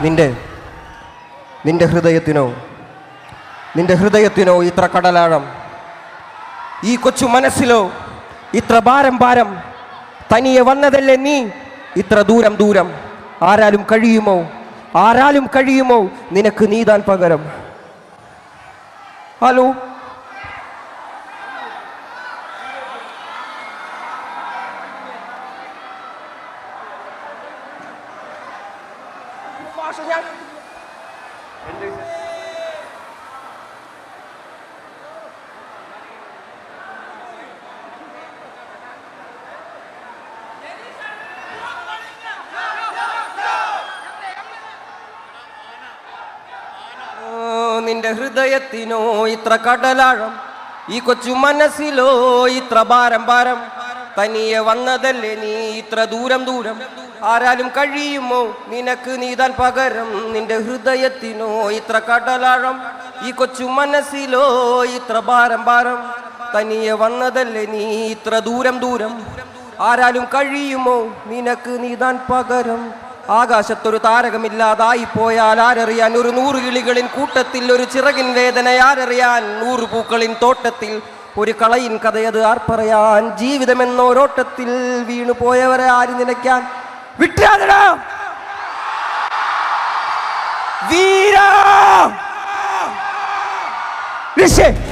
നിന്റെ നിന്റെ ഹൃദയത്തിനോ നിന്റെ ഹൃദയത്തിനോ ഇത്ര കടലാഴം. ഈ കൊച്ചു മനസ്സിലോ ഇത്ര ഭാരം ഭാരം. തനിയെ വന്നതല്ലേ നീ? ഇത്ര ദൂരം ദൂരം. ആരാലും കഴിയുമോ? ആരാലും കഴിയുമോ? നിനക്ക് നീതാൻ പകരം. ഹലോ? ഓ, നിന്റെ ഹൃദയത്തിനോ ഇത്ര കടലാഴം ഈ കൊച്ചു മനസ്സിലോ ഇത്ര ഭാരം ഭാരം. തനിയെ വന്നതല്ലേ നീ ഇത്ര ദൂരം ദൂരം? ആരാലും കഴിയുമോ? നിനക്ക് നീതാൻ പകരം നിന്റെ ഹൃദയത്തിനോ ഇത്ര കടലാഴം? ഈ കൊച്ചു മനസ്സിലോ ഇത്ര ഭാരം ഭാരം? തനിയെ വന്നതല്ലേ നീ ഇത്ര ദൂരം ദൂരം? ആരാലും കഴിയുമോ? നിനക്ക് നീതാൻ പകരം? ആകാശത്തൊരു താരകമില്ലാതായി പോയാൽ ആരറിയാൻ ഒരു നൂറ് കിളികളിൻ കൂട്ടത്തിൽ ഒരു ചിറകിൻ വേദന? ആരറിയാൻ നൂറ് പൂക്കളിൻ തോട്ടത്തിൽ ഒരു കളയിൻ കഥയത് ആർ പറയാൻ ജീവിതമെന്നോരോട്ടത്തിൽ വീണു പോയവരെ ആര് നിലയ്ക്കാൻ വിട്ടാതടാ വീരാ!